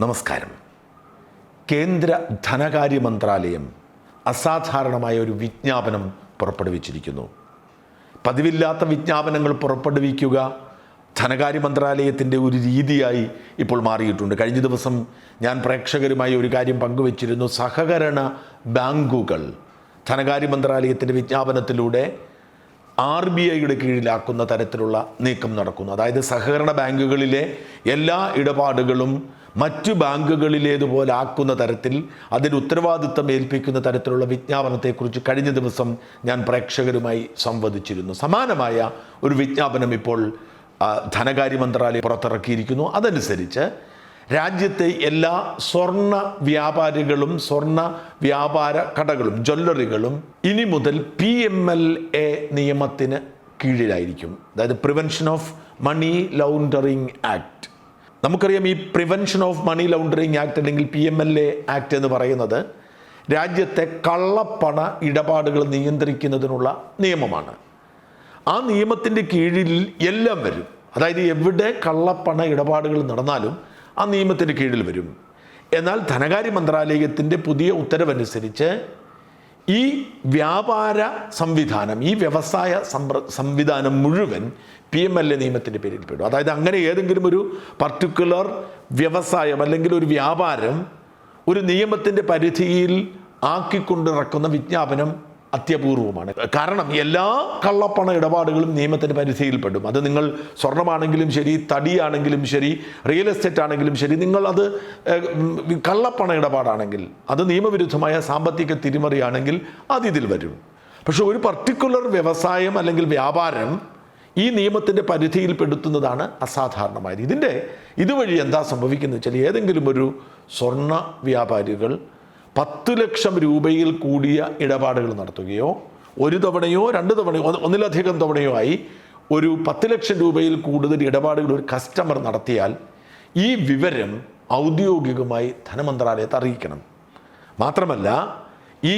നമസ്കാരം. കേന്ദ്ര ധനകാര്യ മന്ത്രാലയം അസാധാരണമായ ഒരു വിജ്ഞാപനം പുറപ്പെടുവിച്ചിരിക്കുന്നു. പതിവില്ലാത്ത വിജ്ഞാപനങ്ങൾ പുറപ്പെടുവിക്കുക ധനകാര്യ മന്ത്രാലയത്തിന്റെ ഒരു രീതിയായി ഇപ്പോൾ മാറിയിട്ടുണ്ട്. കഴിഞ്ഞ ദിവസം ഞാൻ പ്രേക്ഷകരുമായി ഒരു കാര്യം പങ്കുവച്ചിരുന്നു. സഹകരണ ബാങ്കുകൾ ധനകാര്യ മന്ത്രാലയത്തിന്റെ വിജ്ഞാപനത്തിലൂടെ ആർ ബി ഐയുടെ കീഴിലാക്കുന്ന തരത്തിലുള്ള നീക്കം നടക്കുന്നു. അതായത് സഹകരണ ബാങ്കുകളിലെ എല്ലാ ഇടപാടുകളും മറ്റു ബാങ്കുകളിലേതുപോലെ ആക്കുന്ന തരത്തിൽ അതിന് ഉത്തരവാദിത്തം ഏൽപ്പിക്കുന്ന തരത്തിലുള്ള വിജ്ഞാപനത്തെക്കുറിച്ച് കഴിഞ്ഞ ദിവസം ഞാൻ പ്രേക്ഷകരുമായി സംവദിച്ചിരുന്നു. സമാനമായ ഒരു വിജ്ഞാപനം ഇപ്പോൾ ധനകാര്യ മന്ത്രാലയം പുറത്തിറക്കിയിരിക്കുന്നു. അതനുസരിച്ച് രാജ്യത്തെ എല്ലാ സ്വർണ വ്യാപാരികളും സ്വർണ വ്യാപാര കടകളും ജ്വല്ലറികളും ഇനി മുതൽ പി എം എൽ എ നിയമത്തിന് കീഴിലായിരിക്കും. അതായത് prevention of money laundering act. നമുക്കറിയാം ഈ prevention of money laundering act അല്ലെങ്കിൽ P M L A act എന്ന് പറയുന്നത് രാജ്യത്തെ കള്ളപ്പണ ഇടപാടുകൾ നിയന്ത്രിക്കുന്നതിനുള്ള നിയമമാണ്. ആ നിയമത്തിന്റെ കീഴിൽ എല്ലാം വരും. അതായത് എവിടെ കള്ളപ്പണ ഇടപാടുകൾ നടന്നാലും ആ നിയമത്തിന്റെ കീഴിൽ വരും. എന്നാൽ ധനകാര്യ മന്ത്രാലയത്തിന്റെ പുതിയ ഉത്തരവനുസരിച്ച് ഈ വ്യാപാര സംവിധാനം ഈ വ്യവസായ സമ്പ്ര സംവിധാനം മുഴുവൻ പി എം എൽ എ നിയമത്തിന്റെ പേരിൽ പെടും. അതായത് അങ്ങനെ ഏതെങ്കിലും ഒരു പർട്ടിക്കുലർ വ്യവസായം അല്ലെങ്കിൽ ഒരു വ്യാപാരം ഒരു നിയമത്തിന്റെ പരിധിയിൽ ആക്കിക്കൊണ്ടിറക്കുന്ന വിജ്ഞാപനം അത്യപൂർവമാണ്. കാരണം എല്ലാ കള്ളപ്പണ ഇടപാടുകളും നിയമത്തിന്റെ പരിധിയിൽപ്പെടും. അത് നിങ്ങൾ സ്വർണമാണെങ്കിലും ശരി തടിയാണെങ്കിലും ശരി റിയൽ എസ്റ്റേറ്റ് ആണെങ്കിലും ശരി നിങ്ങൾ അത് കള്ളപ്പണ ഇടപാടാണെങ്കിൽ അത് നിയമവിരുദ്ധമായ സാമ്പത്തിക തിരിമറിയാണെങ്കിൽ അത് ഇതിൽ വരും. പക്ഷേ ഒരു പർട്ടിക്കുലർ വ്യവസായം അല്ലെങ്കിൽ വ്യാപാരം ഈ നിയമത്തിന്റെ പരിധിയിൽപ്പെടുത്തുന്നതാണ് അസാധാരണമായത്. ഇതിന്റെ ഇതുവഴി എന്താ സംഭവിക്കുന്നത് വെച്ചാൽ ഏതെങ്കിലും ഒരു സ്വർണ വ്യാപാരികൾ പത്ത് ലക്ഷം രൂപയിൽ കൂടിയ ഇടപാടുകൾ നടത്തുകയോ ഒരു തവണയോ രണ്ട് തവണയോ ഒന്നിലധികം തവണയോ ആയി ഒരു പത്ത് ലക്ഷം രൂപയിൽ കൂടുതൽ ഇടപാടുകൾ ഒരു കസ്റ്റമർ നടത്തിയാൽ ഈ വിവരം ഔദ്യോഗികമായി ധനമന്ത്രാലയത്തെ അറിയിക്കണം. മാത്രമല്ല ഈ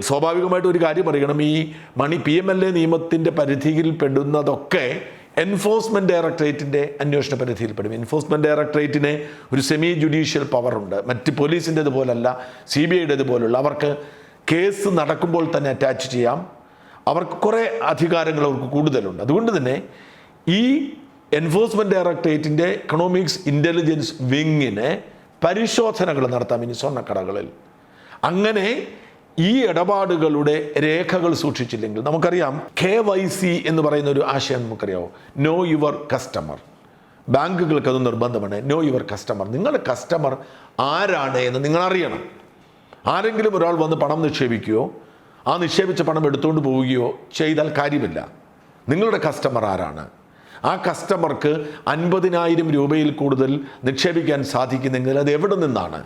സ്വാഭാവികമായിട്ട് ഒരു കാര്യം അറിയണം. ഈ money P M L A നിയമത്തിന്റെ പരിധിയിൽ പെടുന്നതൊക്കെ എൻഫോഴ്സ്മെന്റ് ഡയറക്ടറേറ്റിന്റെ അന്വേഷണ പരിധിയിൽപ്പെടും. എൻഫോഴ്സ്മെന്റ് ഡയറക്ടറേറ്റിന് ഒരു സെമി ജുഡീഷ്യൽ പവറുണ്ട് മറ്റ് പോലീസിന്റെത് പോലല്ല സി ബി ഐയുടേത് പോലുള്ള. അവർക്ക് കേസ് നടക്കുമ്പോൾ തന്നെ അറ്റാച്ച് ചെയ്യാം. അവർക്ക് കുറേ അധികാരങ്ങൾ അവർക്ക് കൂടുതലുണ്ട്. അതുകൊണ്ട് തന്നെ ഈ എൻഫോഴ്സ്മെന്റ് ഡയറക്ടറേറ്റിന്റെ എക്കണോമിക്സ് ഇന്റലിജൻസ് വിങ്ങിന് പരിശോധനകൾ നടത്താം ഇനി സ്വർണക്കടകളിൽ. അങ്ങനെ ഈ ഇടപാടുകളുടെ രേഖകൾ സൂക്ഷിച്ചില്ലെങ്കിൽ നമുക്കറിയാം കെ വൈ സി എന്ന് പറയുന്ന ഒരു ആശയം നമുക്കറിയാവോ? നോ യുവർ കസ്റ്റമർ ബാങ്കുകൾക്ക് അത് നിർബന്ധമാണ്. നോ യുവർ കസ്റ്റമർ നിങ്ങളുടെ കസ്റ്റമർ ആരാണ് എന്ന് നിങ്ങൾ അറിയണം ആരെങ്കിലും ഒരാൾ വന്ന് പണം നിക്ഷേപിക്കുകയോ ആ നിക്ഷേപിച്ച പണം എടുത്തുകൊണ്ട് പോവുകയോ ചെയ്താൽ കാര്യമില്ല. നിങ്ങളുടെ കസ്റ്റമർ ആരാണ്? ആ കസ്റ്റമർക്ക് അൻപതിനായിരം രൂപയിൽ കൂടുതൽ നിക്ഷേപിക്കാൻ സാധിക്കുന്നെങ്കിൽ അത് എവിടെ നിന്നാണ്?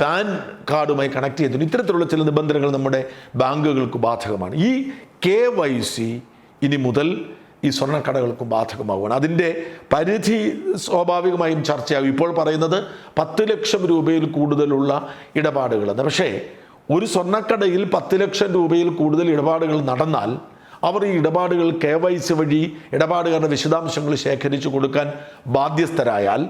പാൻ കാർഡുമായി കണക്ട് ചെയ്തിട്ടുണ്ട്. ഇത്തരത്തിലുള്ള ചില നിബന്ധനകൾ നമ്മുടെ ബാങ്കുകൾക്ക് ബാധകമാണ്. ഈ കെ വൈ സി ഇനി മുതൽ ഈ സ്വർണക്കടകൾക്കും ബാധകമാവുകയാണ്. അതിന്റെ പരിധി സ്വാഭാവികമായും ചർച്ചയാകും. ഇപ്പോൾ പറയുന്നത് പത്ത് ലക്ഷം രൂപയിൽ കൂടുതലുള്ള ഇടപാടുകളെന്ന്. പക്ഷേ ഒരു സ്വർണക്കടയിൽ പത്ത് ലക്ഷം രൂപയിൽ കൂടുതൽ ഇടപാടുകൾ നടന്നാൽ അവർ ഈ ഇടപാടുകൾ കെ വൈ സി വഴി ഇടപാടുകാരുടെ വിശദാംശങ്ങൾ ശേഖരിച്ചു കൊടുക്കാൻ ബാധ്യസ്ഥരായാൽ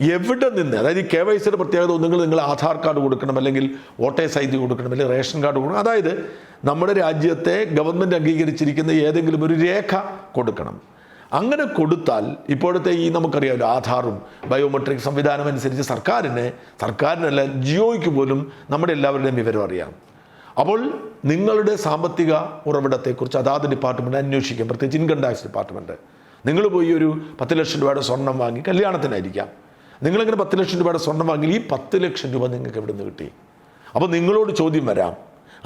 എവിടെ നിന്ന്? അതായത് ഈ കെ വൈ സിയുടെ പ്രത്യേകത ഒന്നുകിൽ നിങ്ങൾ ആധാർ കാർഡ് കൊടുക്കണം അല്ലെങ്കിൽ വോട്ടേഴ്സ് ഐ ഡി കൊടുക്കണം അല്ലെങ്കിൽ റേഷൻ കാർഡ് കൊടുക്കണം. അതായത് നമ്മുടെ രാജ്യത്തെ ഗവൺമെന്റ് അംഗീകരിച്ചിരിക്കുന്ന ഏതെങ്കിലും ഒരു രേഖ കൊടുക്കണം. അങ്ങനെ കൊടുത്താൽ ഇപ്പോഴത്തെ ഈ നമുക്കറിയാമല്ലോ ആധാറും ബയോമെട്രിക് സംവിധാനം അനുസരിച്ച് സർക്കാരിന് സർക്കാരിനല്ല ജിയോയ്ക്ക് പോലും നമ്മുടെ എല്ലാവരുടെയും വിവരം അറിയാം. അപ്പോൾ നിങ്ങളുടെ സാമ്പത്തിക ഉറവിടത്തെക്കുറിച്ച് അതാത് ഡിപ്പാർട്ട്മെന്റ് അന്വേഷിക്കാം. പ്രത്യേകിച്ച് ഇൻകം ടാക്സ് ഡിപ്പാർട്ട്മെന്റ് നിങ്ങൾ പോയി ഒരു പത്ത് ലക്ഷം രൂപയുടെ സ്വർണം വാങ്ങി കല്യാണത്തിനായിരിക്കാം. നിങ്ങളിങ്ങനെ പത്ത് ലക്ഷം രൂപയുടെ സ്വർണം വാങ്ങി ഈ പത്ത് ലക്ഷം രൂപ നിങ്ങൾക്ക് എവിടെ നിന്ന് കിട്ടി? അപ്പോൾ നിങ്ങളോട് ചോദ്യം വരാം.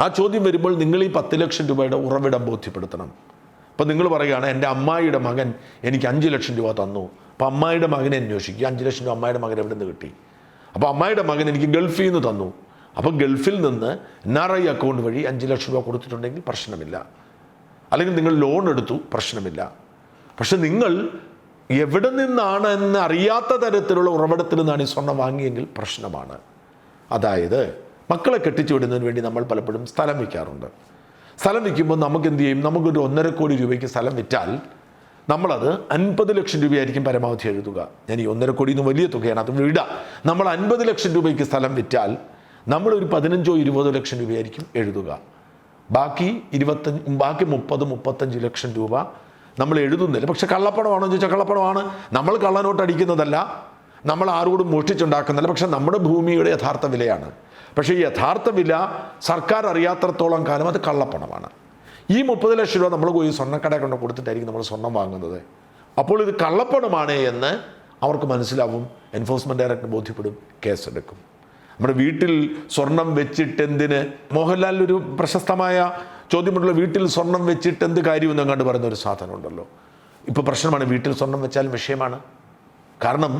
ആ ചോദ്യം വരുമ്പോൾ നിങ്ങൾ ഈ പത്ത് ലക്ഷം രൂപയുടെ ഉറവിടം ബോധ്യപ്പെടുത്തണം. അപ്പോൾ നിങ്ങൾ പറയുകയാണ് എന്റെ അമ്മായിയുടെ മകൻ എനിക്ക് അഞ്ച് ലക്ഷം രൂപ തന്നു. അപ്പോൾ അമ്മായിയുടെ മകനെ അന്വേഷിക്കുക അഞ്ച് ലക്ഷം രൂപ അമ്മായിയുടെ മകൻ എവിടെ നിന്ന് കിട്ടി? അപ്പോൾ അമ്മായിയുടെ മകൻ എനിക്ക് ഗൾഫിൽ നിന്ന് തന്നു. അപ്പോൾ ഗൾഫിൽ നിന്ന് എൻ ആർ ഐ അക്കൗണ്ട് വഴി അഞ്ച് ലക്ഷം രൂപ കൊടുത്തിട്ടുണ്ടെങ്കിൽ പ്രശ്നമില്ല. അല്ലെങ്കിൽ നിങ്ങൾ ലോൺ എടുത്തു പ്രശ്നമില്ല. പക്ഷെ നിങ്ങൾ എവിടെ നിന്നാണ് എന്ന് അറിയാത്ത തരത്തിലുള്ള ഉറവിടത്തിൽ നിന്നാണ് ഈ സ്വർണം വാങ്ങിയെങ്കിൽ പ്രശ്നമാണ്. അതായത് മക്കളെ കെട്ടിച്ചു വിടുന്നതിന് വേണ്ടി നമ്മൾ പലപ്പോഴും സ്ഥലം വിൽക്കാറുണ്ട് സ്ഥലം വിൽക്കുമ്പോൾ നമുക്ക് എന്ത് ചെയ്യും? നമുക്കൊരു ഒന്നര കോടി രൂപയ്ക്ക് സ്ഥലം വിറ്റാൽ നമ്മളത് അൻപത് ലക്ഷം രൂപയായിരിക്കും പരമാവധി എഴുതുക. ഞാൻ ഈ ഒന്നര കോടി നിന്ന് വലിയ തുകയാണ് അത് വിടാം. നമ്മൾ അൻപത് ലക്ഷം രൂപയ്ക്ക് സ്ഥലം വിറ്റാൽ നമ്മളൊരു പതിനഞ്ചോ ഇരുപതോ ലക്ഷം രൂപയായിരിക്കും എഴുതുക. ബാക്കി ഇരുപത്തഞ്ച് ബാക്കി മുപ്പത് മുപ്പത്തഞ്ച് ലക്ഷം രൂപ നമ്മൾ എഴുതുന്നില്ല. പക്ഷെ കള്ളപ്പണമാണോ ചോദിച്ചാൽ കള്ളപ്പണമാണ്. നമ്മൾ കള്ളനോട്ട് അടിക്കുന്നതല്ല നമ്മൾ ആരോടും മോഷ്ടിച്ചുണ്ടാക്കുന്നില്ല പക്ഷെ നമ്മുടെ ഭൂമിയുടെ യഥാർത്ഥ വിലയാണ്. പക്ഷേ ഈ യഥാർത്ഥ വില സർക്കാർ അറിയാത്രത്തോളം കാലം അത് കള്ളപ്പണമാണ്. ഈ മുപ്പത് ലക്ഷം രൂപ നമ്മൾ പോയി സ്വർണക്കട കൊണ്ട് കൊടുത്തിട്ടായിരിക്കും നമ്മൾ സ്വർണം വാങ്ങുന്നത്. അപ്പോൾ ഇത് കള്ളപ്പണമാണ് എന്ന് അവർക്ക് മനസ്സിലാവും. എൻഫോഴ്സ്മെന്റ് ഡയറക്ടർ ബോധ്യപ്പെടും. കേസെടുക്കും നമ്മുടെ വീട്ടിൽ സ്വർണം വെച്ചിട്ടെന്തിന്? ഒരു പ്രശസ്തമായ ചോദ്യമുള്ള വീട്ടിൽ സ്വർണം വെച്ചിട്ട് എന്ത് കാര്യമെന്ന് അങ്ങോട്ട് പറയുന്ന ഒരു സാധനമുണ്ടല്ലോ ഇപ്പോൾ പ്രശ്നമാണ് വീട്ടിൽ സ്വർണം വെച്ചാലും വിഷയമാണ്. കാരണം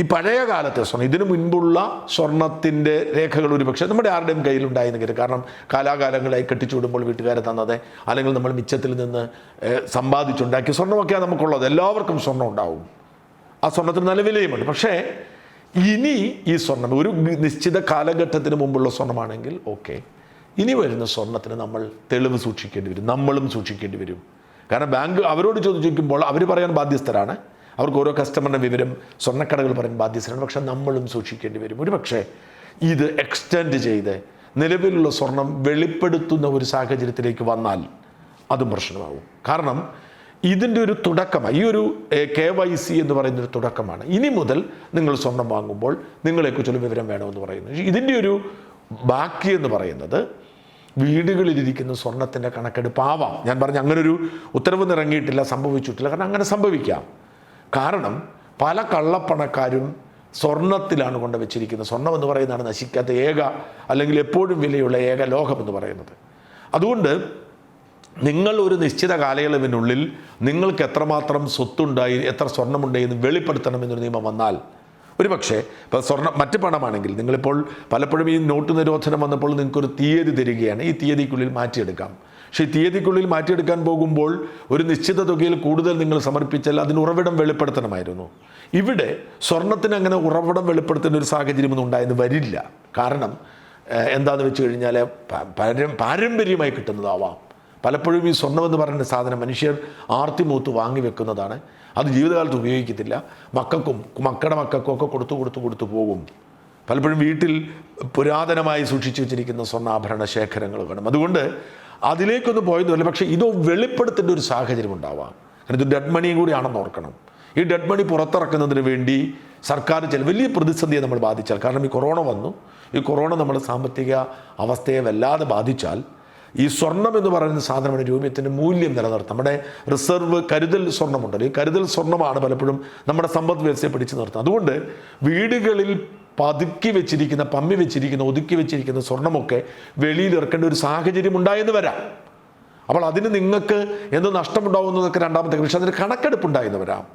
ഈ പഴയ കാലത്തെ സ്വർണം ഇതിനു മുൻപുള്ള സ്വർണത്തിന്റെ രേഖകൾ ഒരു പക്ഷേ നമ്മുടെ ആരുടെയും കയ്യിലുണ്ടായിരുന്നു കയറി കാരണം കാലാകാലങ്ങളായി കെട്ടിച്ചുവിടുമ്പോൾ വീട്ടുകാരെ തന്നത് അല്ലെങ്കിൽ നമ്മൾ മിച്ചത്തിൽ നിന്ന് സമ്പാദിച്ചുണ്ടാക്കി സ്വർണമൊക്കെയാണ് നമുക്കുള്ളത്. എല്ലാവർക്കും സ്വർണം ഉണ്ടാവും. ആ സ്വർണത്തിന് നല്ല വിലയുമുണ്ട്. പക്ഷേ ഇനി ഈ സ്വർണം ഒരു നിശ്ചിത കാലഘട്ടത്തിന് മുമ്പുള്ള സ്വർണമാണെങ്കിൽ ഓക്കെ. ഇനി വരുന്ന സ്വർണത്തിന് നമ്മൾ തെളിവ് സൂക്ഷിക്കേണ്ടി വരും നമ്മളും സൂക്ഷിക്കേണ്ടി വരും. കാരണം ബാങ്ക് അവരോട് ചോദിക്കുമ്പോൾ അവർ പറയാൻ ബാധ്യസ്ഥരാണ്. അവർക്ക് ഓരോ കസ്റ്റമറിന്റെ വിവരം സ്വർണക്കടകൾ പറയാൻ ബാധ്യസ്ഥരാണ്. പക്ഷെ നമ്മളും സൂക്ഷിക്കേണ്ടി വരും. ഒരു പക്ഷേ ഇത് എക്സ്റ്റെൻഡ് ചെയ്ത് നിലവിലുള്ള സ്വർണം വെളിപ്പെടുത്തുന്ന ഒരു സാഹചര്യത്തിലേക്ക് വന്നാൽ അതും പ്രശ്നമാകും കാരണം ഇതിന്റെ ഒരു തുടക്കമാണ് ഈ ഒരു കെ വൈ സി എന്ന് പറയുന്ന ഒരു തുടക്കമാണ്. ഇനി മുതൽ നിങ്ങൾ സ്വർണം വാങ്ങുമ്പോൾ നിങ്ങളെക്കുറിച്ചുള്ള വിവരം വേണമെന്ന് പറയുന്നു. ഇതിന്റെ ഒരു ബാക്കി എന്ന് പറയുന്നത് വീടുകളിലിരിക്കുന്ന സ്വർണത്തിന്റെ കണക്കെടുപ്പ് ആവാം ഞാൻ പറഞ്ഞ അങ്ങനെ ഒരു ഉത്തരവ് നിറങ്ങിയിട്ടില്ല സംഭവിച്ചിട്ടില്ല. കാരണം അങ്ങനെ സംഭവിക്കാം. കാരണം പല കള്ളപ്പണക്കാരും സ്വർണത്തിലാണ് കൊണ്ട് വെച്ചിരിക്കുന്നത് സ്വർണം എന്ന് പറയുന്നതാണ് നശിക്കാത്ത ഏക അല്ലെങ്കിൽ എപ്പോഴും വിലയുള്ള ഏക ലോകം എന്ന് പറയുന്നത്. അതുകൊണ്ട് നിങ്ങൾ ഒരു നിശ്ചിത കാലയളവിനുള്ളിൽ നിങ്ങൾക്ക് എത്രമാത്രം സ്വത്തുണ്ടായി എത്ര സ്വർണമുണ്ടായി എന്ന് വെളിപ്പെടുത്തണമെന്നൊരു നിയമം വന്നാൽ ഒരു പക്ഷേ ഇപ്പോൾ സ്വർണം മറ്റ് പണമാണെങ്കിൽ നിങ്ങളിപ്പോൾ പലപ്പോഴും ഈ നോട്ട് നിരോധനം വന്നപ്പോൾ നിങ്ങൾക്കൊരു തീയതി തരികയാണ്. ഈ തീയതിക്കുള്ളിൽ മാറ്റിയെടുക്കാം. പക്ഷേ തീയതിക്കുള്ളിൽ മാറ്റിയെടുക്കാൻ പോകുമ്പോൾ ഒരു നിശ്ചിത തുകയിൽ കൂടുതൽ നിങ്ങൾ സമർപ്പിച്ചാൽ അതിന് ഉറവിടം വെളിപ്പെടുത്തണമായിരുന്നു. ഇവിടെ സ്വർണത്തിന് അങ്ങനെ ഉറവിടം വെളിപ്പെടുത്തുന്ന ഒരു സാഹചര്യമൊന്നും ഉണ്ടായെന്ന് വരില്ല. കാരണം എന്താണെന്ന് വെച്ച് കഴിഞ്ഞാൽ പാരമ്പര്യമായി കിട്ടുന്നതാവാം. പലപ്പോഴും ഈ സ്വർണമെന്ന് പറയുന്ന സാധനം മനുഷ്യർ ആർത്തിമൂത്ത് വാങ്ങി വെക്കുന്നതാണ്. അത് ജീവിതകാലത്ത് ഉപയോഗിക്കത്തില്ല. മക്കൾക്കും മക്കളുടെ മക്കൾക്കും ഒക്കെ കൊടുത്തു കൊടുത്തു കൊടുത്തു പോകും. പലപ്പോഴും വീട്ടിൽ പുരാതനമായി സൂക്ഷിച്ചു വെച്ചിരിക്കുന്ന സ്വർണാഭരണ ശേഖരങ്ങൾ വേണം. അതുകൊണ്ട് അതിലേക്കൊന്നും പോയതുമല്ല പക്ഷേ ഇത് വെളിപ്പെടുത്തേണ്ട ഒരു സാഹചര്യം ഉണ്ടാവാം. കാരണം ഇത് ഡെഡ് മണിയും കൂടിയാണെന്ന് ഓർക്കണം. ഈ ഡെഡ് മണി പുറത്തിറക്കുന്നതിന് വേണ്ടി സർക്കാർ ചില വലിയ പ്രതിസന്ധിയെ നമ്മൾ ബാധിച്ചാൽ കാരണം ഈ കൊറോണ വന്നു. ഈ കൊറോണ നമ്മുടെ സാമ്പത്തിക അവസ്ഥയെ വല്ലാതെ ബാധിച്ചാൽ ഈ സ്വർണം എന്ന് പറയുന്ന സാധനമാണ് രൂപ്യത്തിന്റെ മൂല്യം നിലനിർത്തും നമ്മുടെ റിസർവ് കരുതൽ സ്വർണമുണ്ടല്ലോ ഈ കരുതൽ സ്വർണമാണ് പലപ്പോഴും നമ്മുടെ സമ്പദ് വ്യവസ്ഥയെ പിടിച്ചു നിർത്തുന്നത്. അതുകൊണ്ട് വീടുകളിൽ പതുക്കി വെച്ചിരിക്കുന്ന പമ്മി വെച്ചിരിക്കുന്ന ഒതുക്കി വെച്ചിരിക്കുന്ന സ്വർണമൊക്കെ വെളിയിൽ ഇറക്കേണ്ട ഒരു സാഹചര്യം ഉണ്ടായെന്ന് വരാം. അപ്പോൾ അതിന് നിങ്ങൾക്ക് എന്ത് നിങ്ങൾക്ക് രണ്ടാമത്തെ പക്ഷേ അതിന് കണക്കെടുപ്പുണ്ടായെന്ന് വരാം.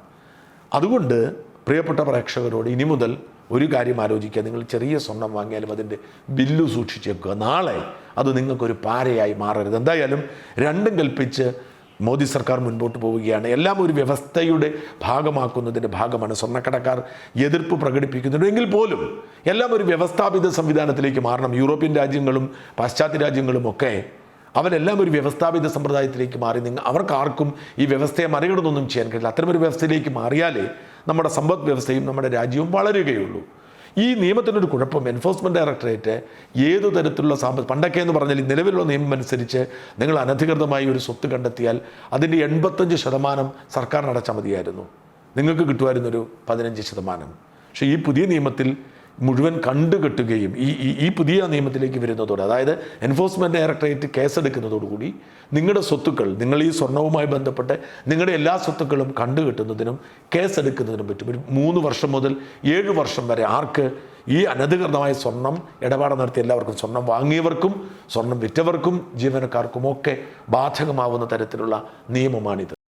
അതുകൊണ്ട് പ്രിയപ്പെട്ട പ്രേക്ഷകരോട് ഇനി മുതൽ ഒരു കാര്യം ആലോചിക്കുക. നിങ്ങൾ ചെറിയ സ്വർണം വാങ്ങിയാലും അതിന്റെ ബില്ല് സൂക്ഷിച്ചേക്കുക. നാളെ അത് നിങ്ങൾക്കൊരു പാരയായി മാറരുത്. എന്തായാലും രണ്ടും കൽപ്പിച്ച് മോദി സർക്കാർ മുൻപോട്ട് പോവുകയാണ്. എല്ലാം ഒരു വ്യവസ്ഥയുടെ ഭാഗമാക്കുന്നതിന്റെ ഭാഗമാണ്. സ്വർണക്കടക്കാർ എതിർപ്പ് പ്രകടിപ്പിക്കുന്നുണ്ട്. എങ്കിൽ പോലും എല്ലാം ഒരു വ്യവസ്ഥാപിത സംവിധാനത്തിലേക്ക് മാറണം. യൂറോപ്യൻ രാജ്യങ്ങളും പാശ്ചാത്യ രാജ്യങ്ങളും ഒക്കെ അവരെല്ലാം ഒരു വ്യവസ്ഥാപിത സമ്പ്രദായത്തിലേക്ക് മാറി. നിങ്ങൾ അവർക്കാർക്കും ഈ വ്യവസ്ഥയെ മറികടന്നൊന്നും ചെയ്യാൻ കഴിയില്ല. അത്തരമൊരു വ്യവസ്ഥയിലേക്ക് മാറിയാലേ നമ്മുടെ സമ്പദ് വ്യവസ്ഥയും നമ്മുടെ രാജ്യവും വളരുകയുള്ളൂ. ഈ നിയമത്തിനൊരു കുഴപ്പം എൻഫോഴ്സ്മെന്റ് ഡയറക്ടറേറ്റ് ഏതു തരത്തിലുള്ള സാമ്പ പണ്ടൊക്കെ എന്ന് പറഞ്ഞാൽ നിലവിലുള്ള നിയമം അനുസരിച്ച് നിങ്ങൾ അനധികൃതമായി ഒരു സ്വത്ത് കണ്ടെത്തിയാൽ അതിന്റെ എൺപത്തഞ്ച് ശതമാനം സർക്കാരിന് അടച്ചാൽ മതിയായിരുന്നു. നിങ്ങൾക്ക് കിട്ടുമായിരുന്നൊരു പതിനഞ്ച് ശതമാനം. പക്ഷേ ഈ പുതിയ നിയമത്തിൽ മുഴുവൻ കണ്ടുകെട്ടുകയും ഈ ഈ- പുതിയ നിയമത്തിലേക്ക് വരുന്നതോടെ അതായത് എൻഫോഴ്സ്മെന്റ് ഡയറക്ടറേറ്റ് കേസെടുക്കുന്നതോടുകൂടി നിങ്ങളുടെ സ്വത്തുക്കൾ നിങ്ങൾ ഈ സ്വർണവുമായി ബന്ധപ്പെട്ട് നിങ്ങളുടെ എല്ലാ സ്വത്തുക്കളും കണ്ടുകെട്ടുന്നതിനും കേസെടുക്കുന്നതിനും പറ്റും. ഒരു മൂന്ന് വർഷം മുതൽ ഏഴ് വർഷം വരെ ആർക്ക് ഈ അനധികൃതമായ സ്വർണം ഇടപാട് നടത്തിയ എല്ലാവർക്കും സ്വർണം വാങ്ങിയവർക്കും സ്വർണം വിറ്റവർക്കും ജീവനക്കാർക്കും ഒക്കെ ബാധകമാവുന്ന തരത്തിലുള്ള നിയമമാണിത്.